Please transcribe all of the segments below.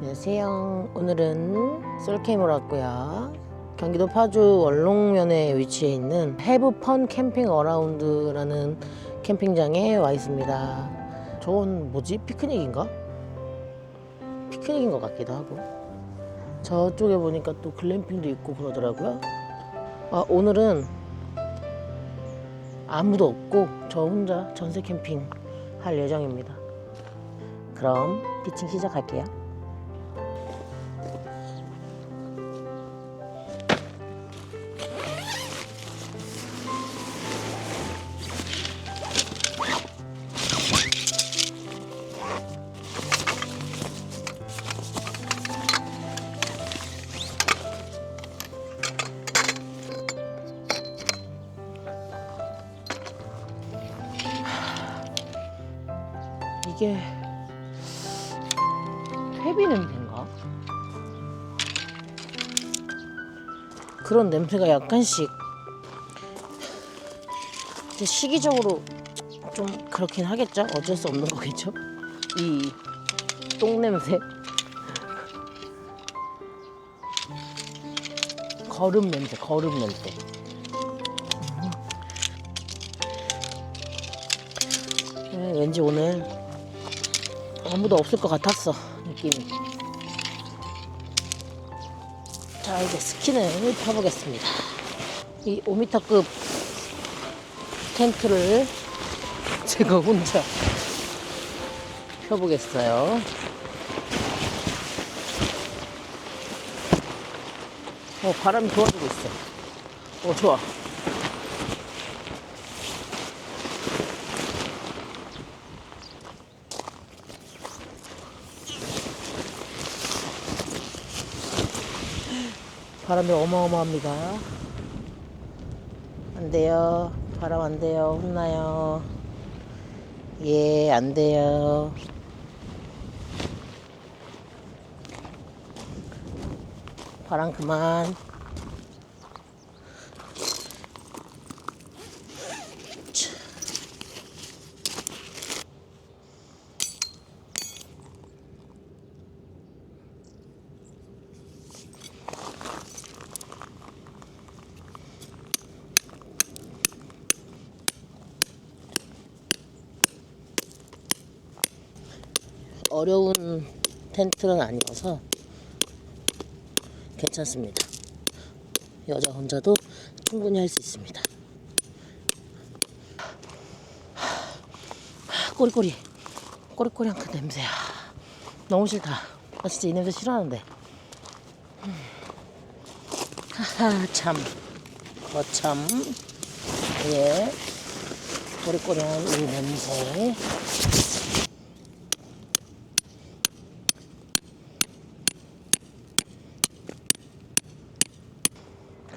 안녕하세요. 오늘은 솔캠을 왔고요. 경기도 파주 원롱면에 위치해 있는 해브펀 캠핑 어라운드라는 캠핑장에 와 있습니다. 저건 뭐지? 피크닉인가? 피크닉인 것 같기도 하고. 저쪽에 보니까 또 글램핑도 있고 그러더라고요. 아, 오늘은 아무도 없고 저 혼자 전세 캠핑 할 예정입니다. 그럼 피칭 시작할게요. 이게 회비 냄새인가? 그런 냄새가 약간씩 시기적으로 좀 그렇긴 하겠죠? 어쩔 수 없는 거겠죠? 이 똥 냄새 거름 냄새 거름 냄새 네, 왠지 오늘 아무도 없을 것 같았어 느낌이. 자 이제 스킨을 펴보겠습니다. 이 5m급 텐트를 제가 혼자 펴보겠어요. 어 바람이 도와주고 있어. 어 좋아 바람이 어마어마합니다. 안 돼요. 바람 안 돼요. 혼나요. 예, 안 돼요. 바람 그만. 어려운 텐트는 아니어서 괜찮습니다. 여자 혼자도 충분히 할 수 있습니다. 꼬리꼬리 꼬리꼬리한 그 냄새야. 너무 싫다. 나 진짜 이 냄새 싫어하는데. 음. 하하 참 거참 예 꼬리꼬리한 이 냄새.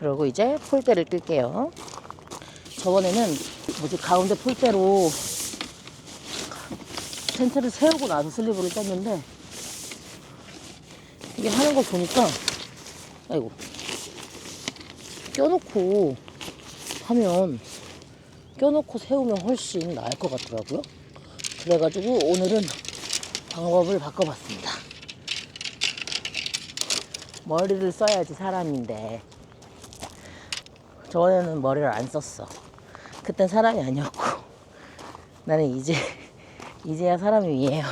그리고 이제 폴대를 뜰게요. 저번에는 뭐지 가운데 폴대로 텐트를 세우고 나서 슬리브를 떴는데 이게 하는 거 보니까 아이고 껴놓고 하면 껴놓고 세우면 훨씬 나을 것 같더라고요. 그래가지고 오늘은 방법을 바꿔봤습니다. 머리를 써야지 사람인데 저번에는 머리를 안 썼어. 그땐 사람이 아니었고. 나는 이제 이제야 사람이에요.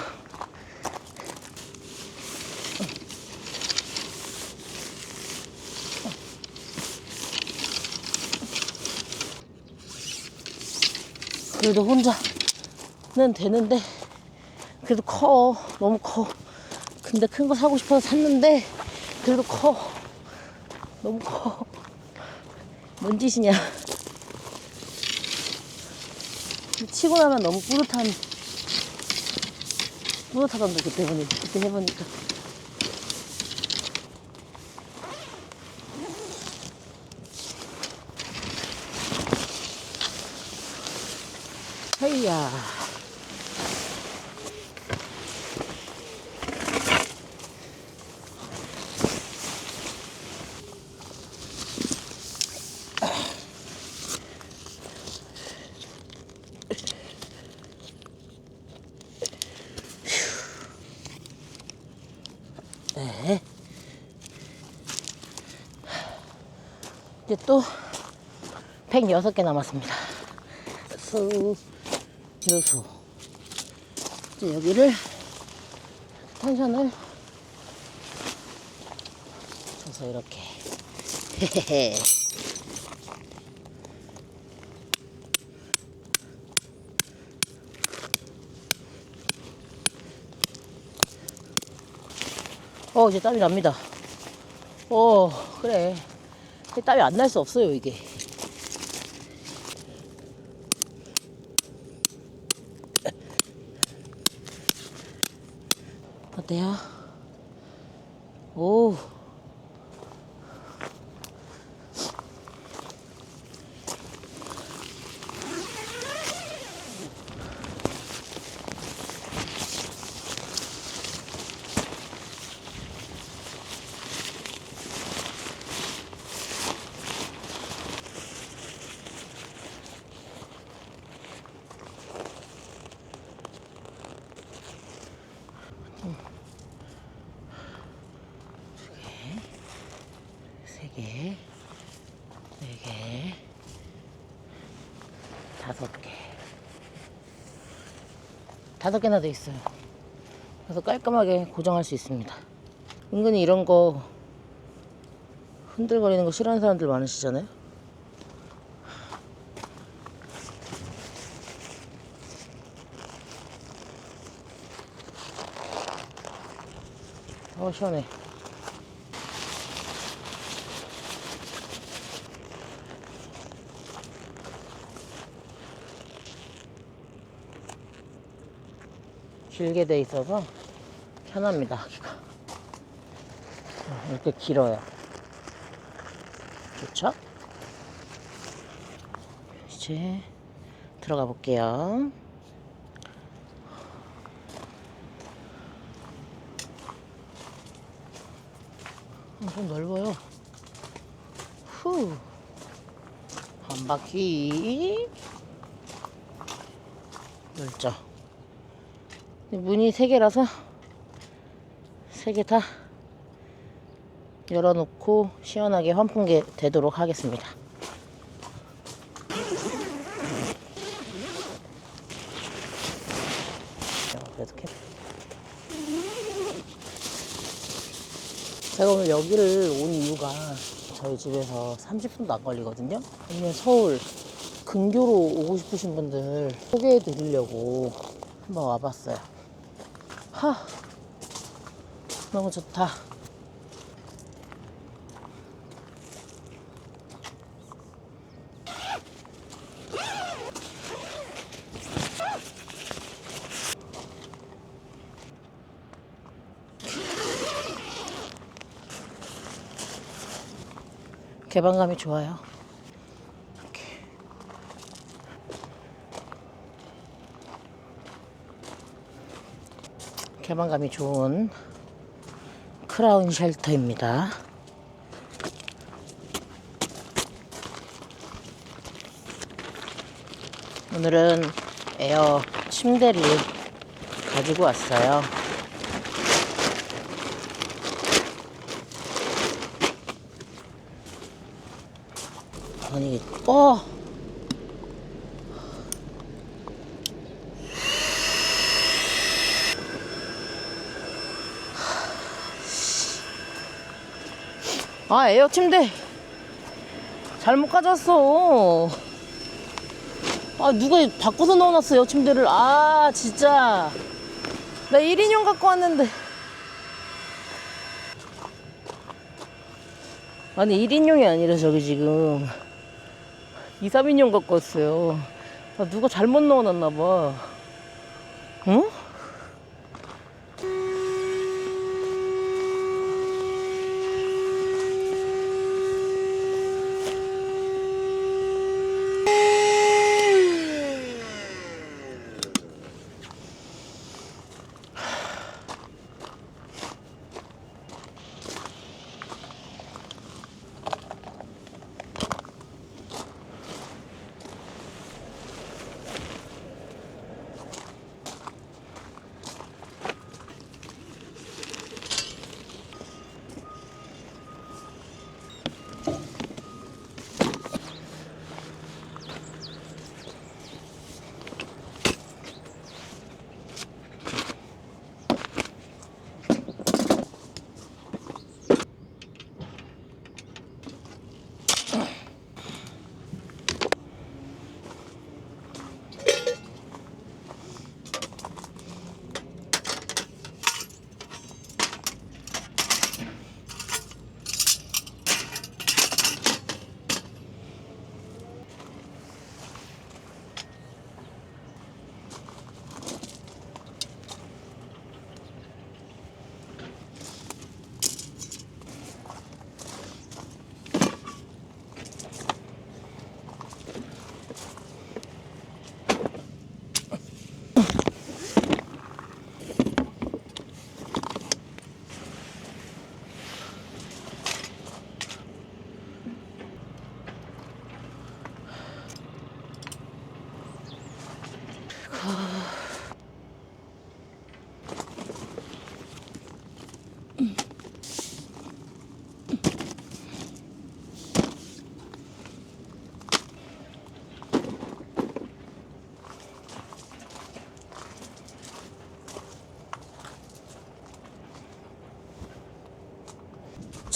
그래도 혼자는 되는데 그래도 커. 너무 커. 근데 큰 거 사고 싶어서 샀는데 그래도 커. 너무 커 뭔 짓이냐. 치고 나면 너무 뿌듯한, 뿌듯하던데, 그때 보니, 그때 해보니까. 네. 이제 또 106개 남았습니다. 수, 요수. 이제 여기를 텐션을 줘서 이렇게. 헤헤헤. 어, 이제 땀이 납니다. 어, 그래. 땀이 안 날 수 없어요, 이게. 어때요? 오. 세 개, 네 개, 다섯 개. 다섯 개나 돼 있어요. 그래서 깔끔하게 고정할 수 있습니다. 은근히 이런 거 흔들거리는 거 싫어하는 사람들 많으시잖아요. 어, 시원해. 길게 돼 있어서 편합니다. 하기가. 어, 이렇게 길어요. 좋죠? 이제 들어가 볼게요. 엄청 넓어요. 후. 한 바퀴. 열자. 문이 세 개라서 세 개 다 열어놓고 시원하게 환풍기 되도록 하겠습니다. 자, 그래도 캡. 제가 오늘 여기를 온 이유가 저희 집에서 30분도 안 걸리거든요. 아니면 서울 근교로 오고 싶으신 분들 소개해 드리려고 한번 와봤어요. 하, 너무 좋다. 개방감이 좋아요. 이렇게. 개방감이 좋은 크라운 쉘터입니다. 오늘은 에어 침대를 가지고 왔어요. 아니, 어! 아, 에어 침대. 잘못 가져왔어. 아, 누가 바꿔서 넣어놨어, 에어 침대를. 아, 진짜. 나 1인용 갖고 왔는데. 아니, 1인용이 아니라 저기 지금. 2, 3인용 갖고 왔어요. 아, 누가 잘못 넣어놨나 봐. 응?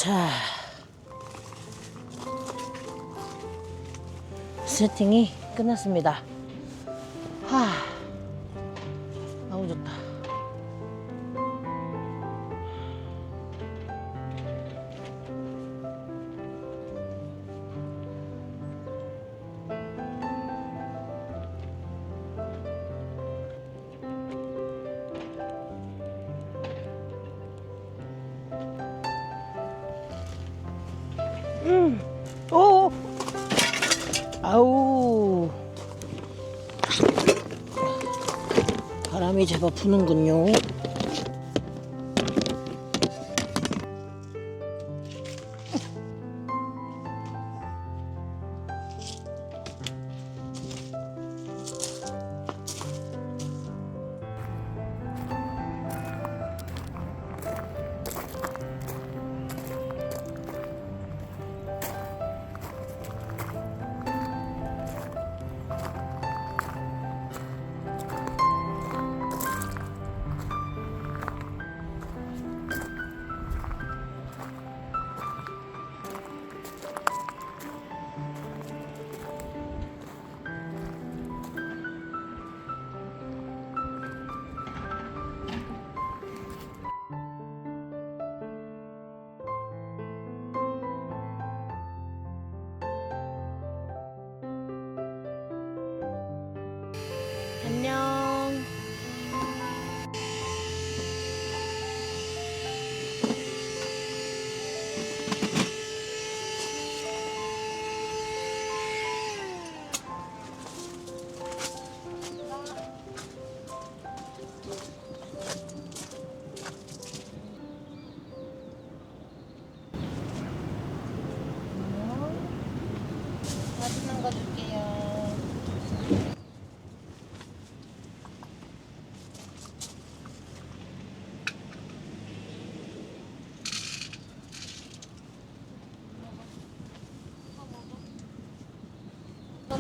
자. 세팅이 끝났습니다. 하. 부는군요.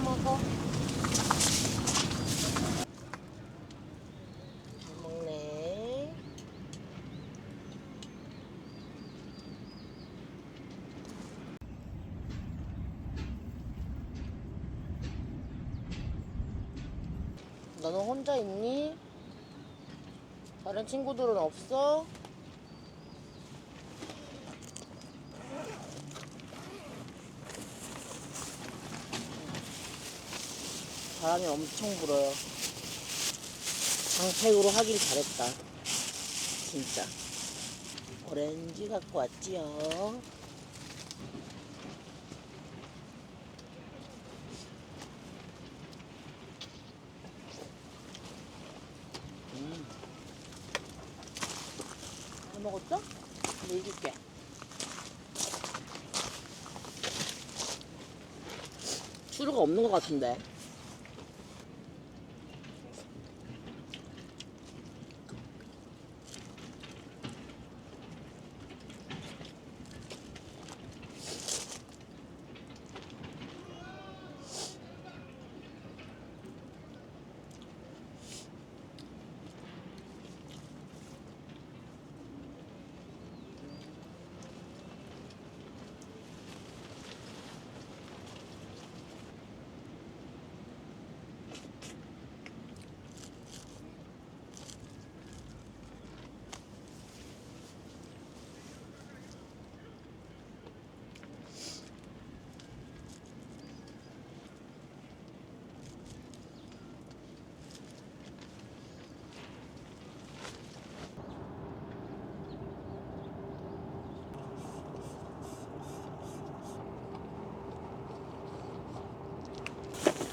먹어. 잘 먹네. 너는 혼자 있니? 다른 친구들은 없어? 바람이 엄청 불어요. 장팩으로 하길 잘했다. 진짜. 오렌지 갖고 왔지요. 음. 다 먹었어? 내 줄게. 추루가 없는 것 같은데.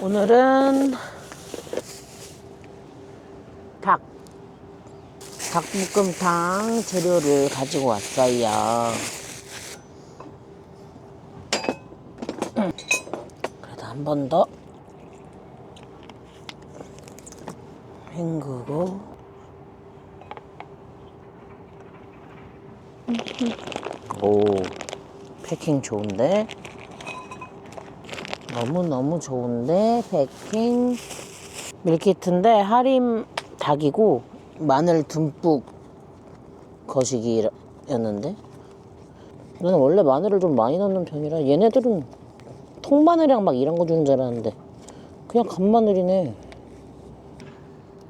오늘은 닭 닭볶음탕 재료를 가지고 왔어요. 그래도 한 번 더 헹구고. 오. 패킹 좋은데 너무너무 좋은데 패킹 밀키트인데 하림 닭이고 마늘 듬뿍 거시기였는데 나는 원래 마늘을 좀 많이 넣는 편이라 얘네들은 통마늘이랑 막 이런 거 주는 줄 알았는데 그냥 간마늘이네.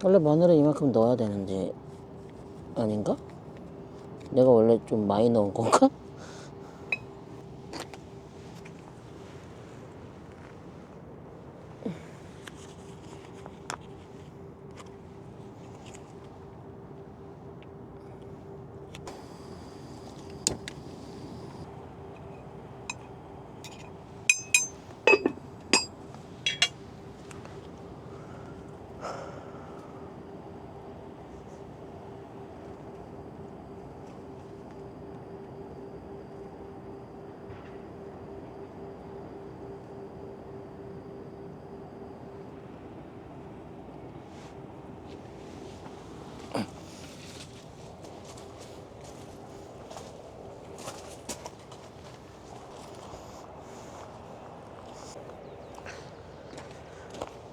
원래 마늘은 이만큼 넣어야 되는지 아닌가? 내가 원래 좀 많이 넣은 건가?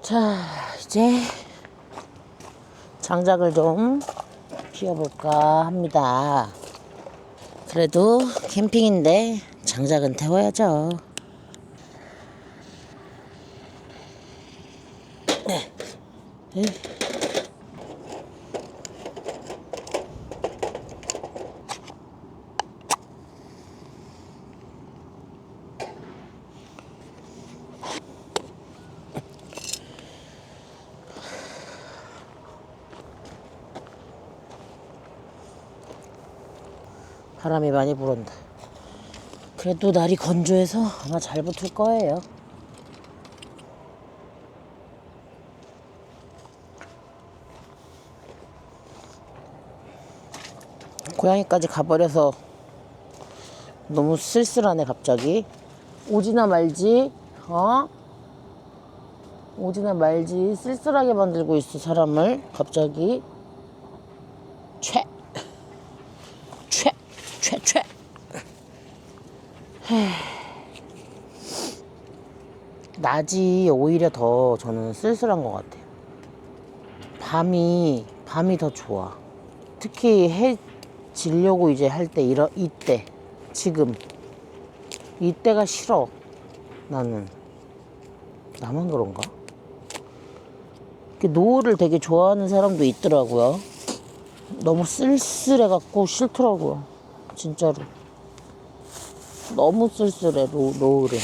자, 이제 장작을 좀 피워볼까 합니다. 그래도 캠핑인데 장작은 태워야죠. 많이 불었다. 그래도 날이 건조해서 아마 잘 붙을 거예요. 고양이까지 가버려서 너무 쓸쓸하네 갑자기. 오지나 말지, 어? 오지나 말지 쓸쓸하게 만들고 있어 사람을 갑자기. 최. 최, 최, 최. 낮이 오히려 더 저는 쓸쓸한 것 같아요. 밤이, 밤이 더 좋아. 특히 해 지려고 이제 할 때, 이러, 이때, 지금. 이때가 싫어. 나는. 나만 그런가? 노을을 되게 좋아하는 사람도 있더라고요. 너무 쓸쓸해갖고 싫더라고요. 진짜로. 너무 쓸쓸해, 노, 노을에.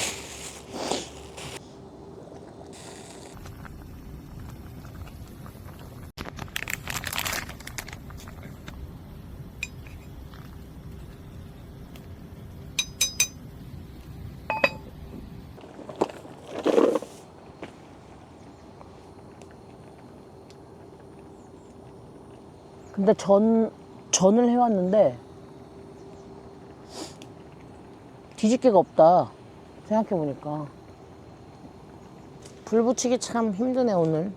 근데 전, 전을 해왔는데, 뒤집개가 없다. 생각해보니까. 불 붙이기 참 힘드네, 오늘.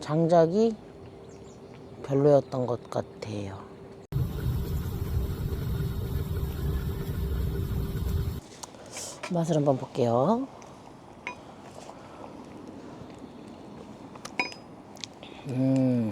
장작이 별로였던 것 같아요. 맛을 한번 볼게요. 음.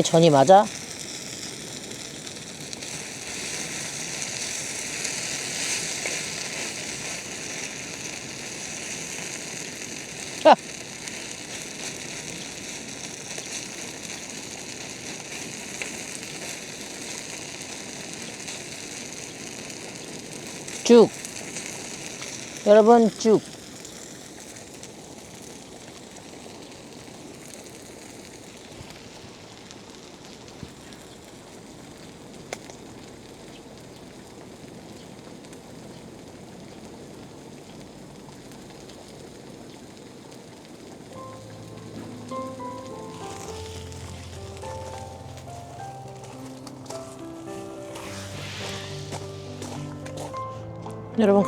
이게 전이 맞아? 자. 쭉. 여러분, 쭉.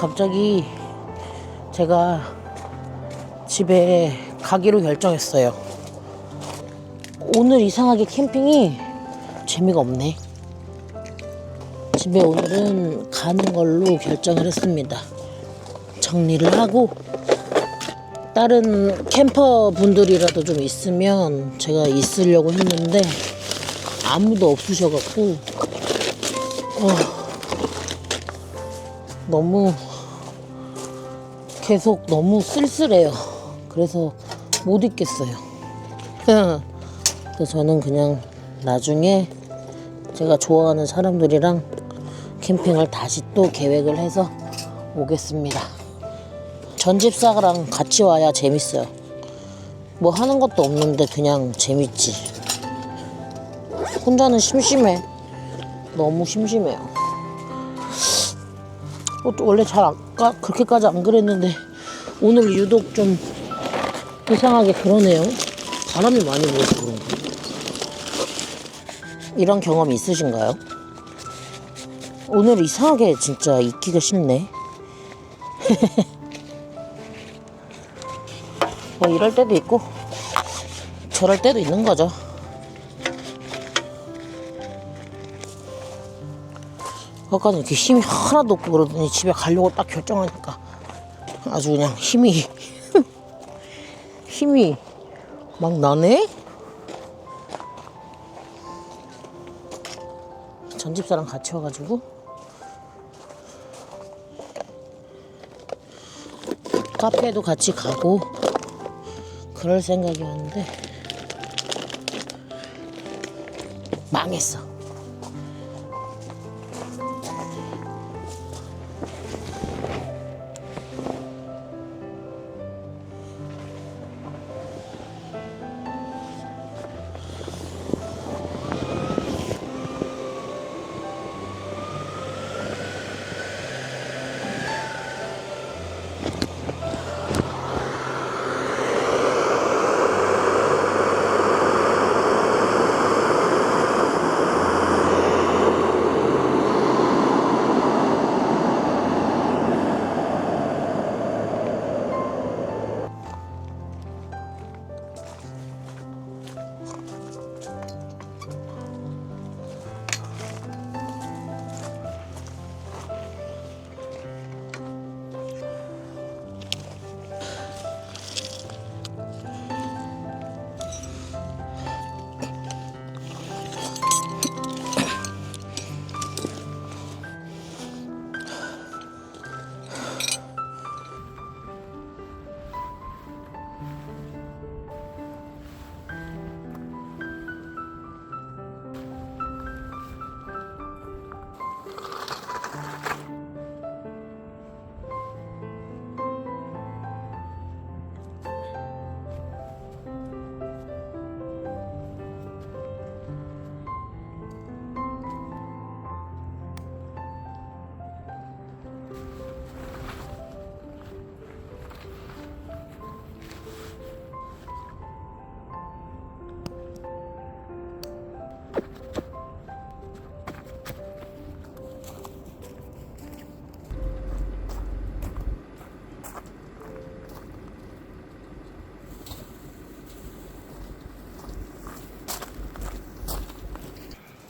갑자기 제가 집에 가기로 결정했어요. 오늘 이상하게 캠핑이 재미가 없네. 집에 오늘은 가는 걸로 결정을 했습니다. 정리를 하고 다른 캠퍼 분들이라도 좀 있으면 제가 있으려고 했는데 아무도 없으셔갖고 어, 너무 계속 너무 쓸쓸해요. 그래서 못 있겠어요. 그래서 저는 그냥 나중에 제가 좋아하는 사람들이랑 캠핑을 다시 또 계획을 해서 오겠습니다. 전 집사랑 같이 와야 재밌어요. 뭐 하는 것도 없는데 그냥 재밌지. 혼자는 심심해. 너무 심심해요. 어, 또 원래 잘 아까 그렇게까지 안 그랬는데 오늘 유독 좀 이상하게 그러네요. 바람이 많이 불어서 그런가. 이런 경험 있으신가요? 오늘 이상하게 진짜 있기가 싫네. 뭐 이럴 때도 있고 저럴 때도 있는 거죠. 아까는 이렇게 힘이 하나도 없고 그러더니 집에 가려고 딱 결정하니까 아주 그냥 힘이 힘이 막 나네? 전집사랑 같이 와가지고 카페도 같이 가고 그럴 생각이었는데 망했어.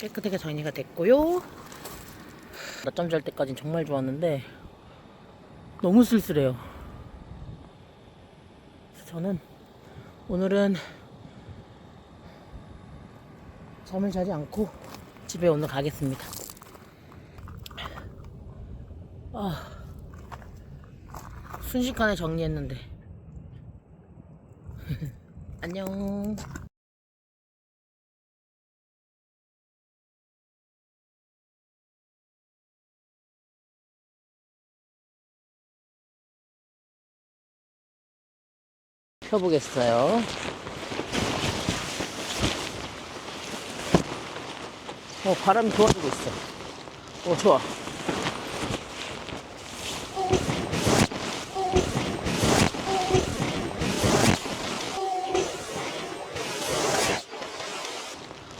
깨끗하게 정리가 됐고요. 낮잠 잘 때까진 정말 좋았는데 너무 쓸쓸해요. 저는 오늘은 잠을 자지 않고 집에 오늘 가겠습니다. 아, 순식간에 정리했는데. 안녕. 펴보겠어요. 어, 바람이 좋아지고 있어. 어, 좋아.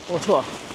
어, 좋아.